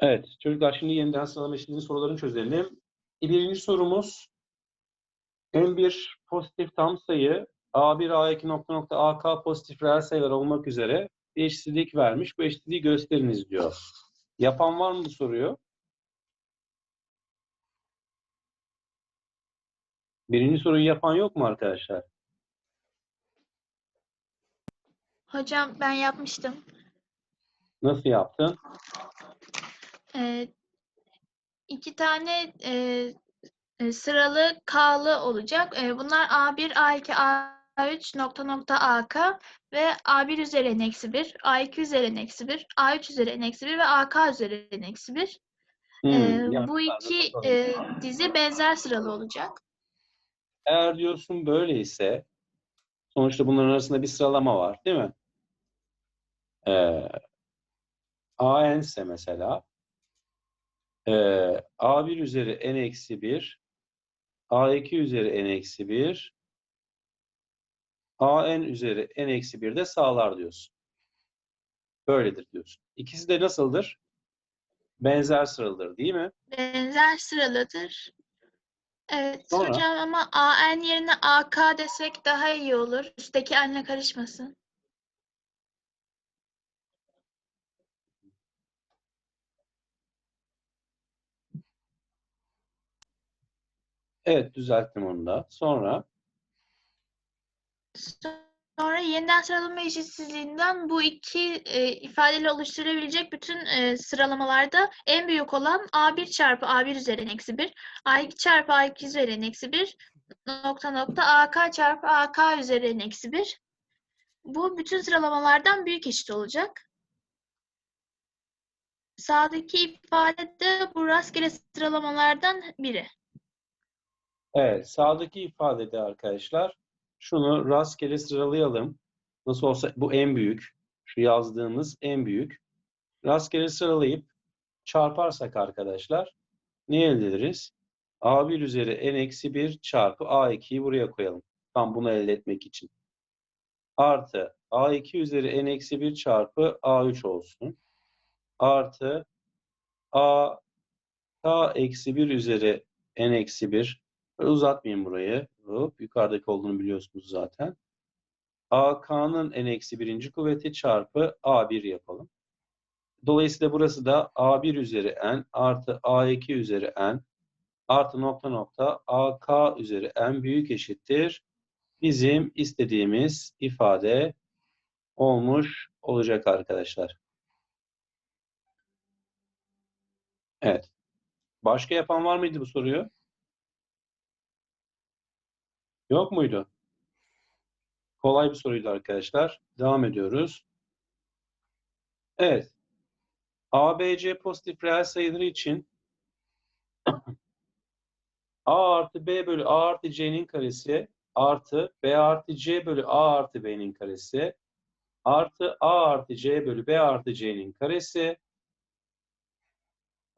Evet çocuklar şimdi yeniden sıralama eşitliğinin sorularını çözelim. Birinci sorumuz M1 pozitif tam sayı A1 A2 nokta nokta AK pozitif reel sayılar olmak üzere bir eşitsizlik vermiş. Bu eşitsizliği gösteriniz diyor. Yapan var mı bu soruyu? Birinci soruyu yapan yok mu arkadaşlar? Hocam ben yapmıştım. Nasıl yaptın? Ee, iki tane e, e, sıralı K'lı olacak. E, bunlar A1, A2, A3 nokta nokta AK ve A1 üzeri n eksi 1, A2 üzeri n eksi 1, A3 üzeri n eksi 1 ve AK üzeri n eksi 1. Hmm, Ee, bu iki e, dizi benzer sıralı olacak. Eğer diyorsun böyleyse sonuçta bunların arasında bir sıralama var değil mi? Ee, AN ise mesela ee, A1 üzeri n eksi 1 A2 üzeri n eksi 1 AN üzeri n eksi 1 de sağlar diyorsun. Böyledir diyorsun. İkisi de nasıldır? Benzer sıralıdır değil mi? Benzer sıralıdır. Evet Sonra? hocam ama AN yerine AK desek daha iyi olur. Üstteki anne karışmasın. Evet düzelttim onu da. Sonra Sonra yeniden sıralama eşitsizliğinden bu iki e, ifadeyle oluşturabilecek bütün e, sıralamalarda en büyük olan A1 çarpı A1 üzeri eksi 1, A2 çarpı A2 üzeri eksi 1, nokta nokta AK çarpı AK üzeri eksi 1. Bu bütün sıralamalardan büyük eşit olacak. Sağdaki ifade de bu rastgele sıralamalardan biri. Evet sağdaki ifadede arkadaşlar şunu rastgele sıralayalım. Nasıl olsa bu en büyük. Şu yazdığımız en büyük. Rastgele sıralayıp çarparsak arkadaşlar ne elde ederiz? A1 üzeri n eksi 1 çarpı A2'yi buraya koyalım. Tam bunu elde etmek için. Artı A2 üzeri n eksi 1 çarpı A3 olsun. Artı A K eksi 1 üzeri n eksi 1. Uzatmayayım burayı. Hop, yukarıdaki olduğunu biliyorsunuz zaten. AK'nın n eksi birinci kuvveti çarpı A1 yapalım. Dolayısıyla burası da A1 üzeri n artı A2 üzeri n artı nokta nokta AK üzeri n büyük eşittir. Bizim istediğimiz ifade olmuş olacak arkadaşlar. Evet. Başka yapan var mıydı bu soruyu? Yok muydu? Kolay bir soruydu arkadaşlar. Devam ediyoruz. Evet. ABC pozitif reel sayıları için A artı B bölü A artı C'nin karesi artı B artı C bölü A artı B'nin karesi artı A artı C bölü B artı C'nin karesi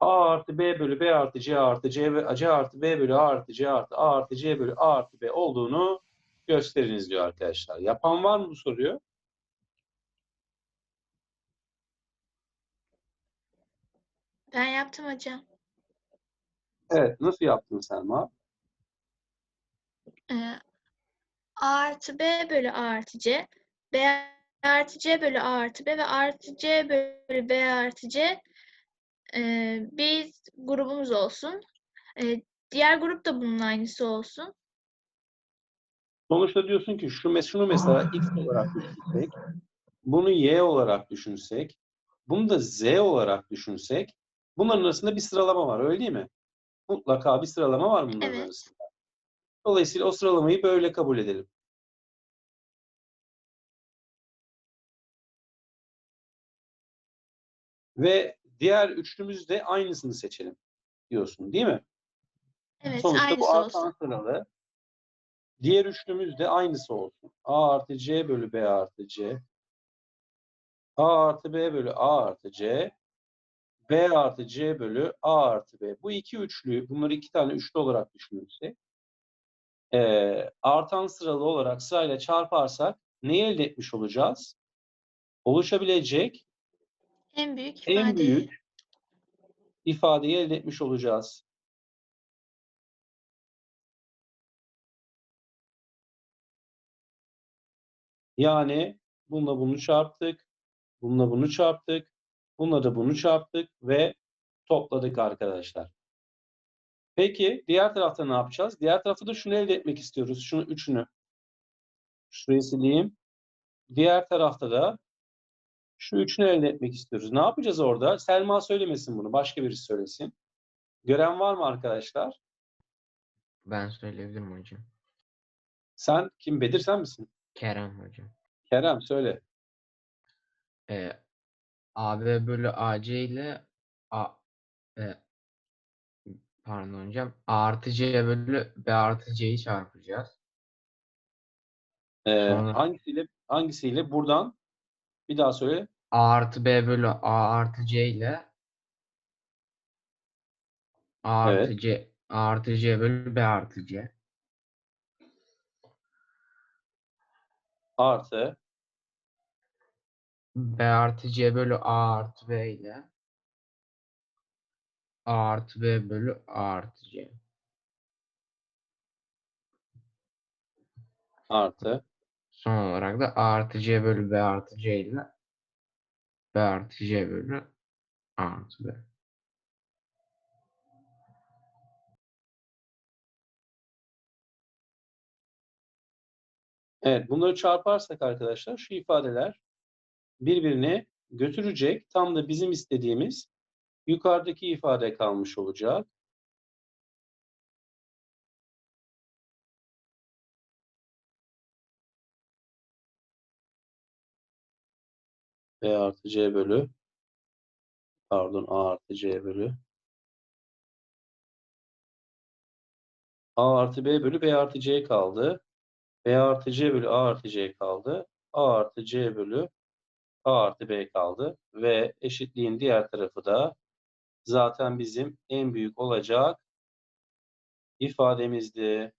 A artı B bölü B artı C artı C ve C artı B bölü A artı C artı A artı C bölü A artı B olduğunu gösteriniz diyor arkadaşlar. Yapan var mı bu soruyu? Ben yaptım hocam. Evet. Nasıl yaptın Selma? Ee, A artı B bölü A artı C, B artı C bölü A artı B ve A artı C bölü B artı C ee, bir grubumuz olsun. Ee, diğer grup da bunun aynısı olsun. Sonuçta diyorsun ki şu mes şunu mesela x olarak düşünsek, bunu y olarak düşünsek, bunu da z olarak düşünsek, bunların arasında bir sıralama var, öyle değil mi? Mutlaka bir sıralama var bunların Evet. arasında. Dolayısıyla o sıralamayı böyle kabul edelim. Ve diğer üçlümüz de aynısını seçelim diyorsun, değil mi? Evet, Sonuçta aynısı bu artan olsun. sıralı. Diğer üçlümüz de aynısı olsun. A artı C bölü B artı C. A artı B bölü A artı C. B artı C bölü A artı B. Bu iki üçlü, bunları iki tane üçlü olarak düşünürsek, eee, artan sıralı olarak sırayla çarparsak neyi elde etmiş olacağız? Oluşabilecek En büyük en ifadeyi. büyük ifadeyi elde etmiş olacağız. Yani bununla bunu çarptık, bununla bunu çarptık, bununla da bunu çarptık ve topladık arkadaşlar. Peki diğer tarafta ne yapacağız? Diğer tarafta da şunu elde etmek istiyoruz. Şunu üçünü. Şurayı sileyim. Diğer tarafta da şu üçünü elde etmek istiyoruz. Ne yapacağız orada? Selma söylemesin bunu. Başka birisi söylesin. Gören var mı arkadaşlar? Ben söyleyebilirim hocam. Sen kim? Bedir sen misin? Kerem hocam. Kerem söyle. Ee, AB bölü AC ile A, e, pardon hocam. A artı C bölü B artı C'yi çarpacağız. Ee, Sonra- hangisiyle hangisiyle buradan bir daha söyle. A artı B bölü A artı C ile A Evet. artı C A artı C bölü B artı C. Artı B artı C bölü A artı B ile A artı B bölü A artı C. artı Son olarak da A artı C bölü B artı C ile B artı C bölü A artı B. Evet, bunları çarparsak arkadaşlar şu ifadeler birbirini götürecek. Tam da bizim istediğimiz yukarıdaki ifade kalmış olacak. B artı C bölü pardon A artı C bölü A artı B bölü B artı C kaldı. B artı C bölü A artı C kaldı. A artı C bölü A artı B kaldı. Ve eşitliğin diğer tarafı da zaten bizim en büyük olacak ifademizdi.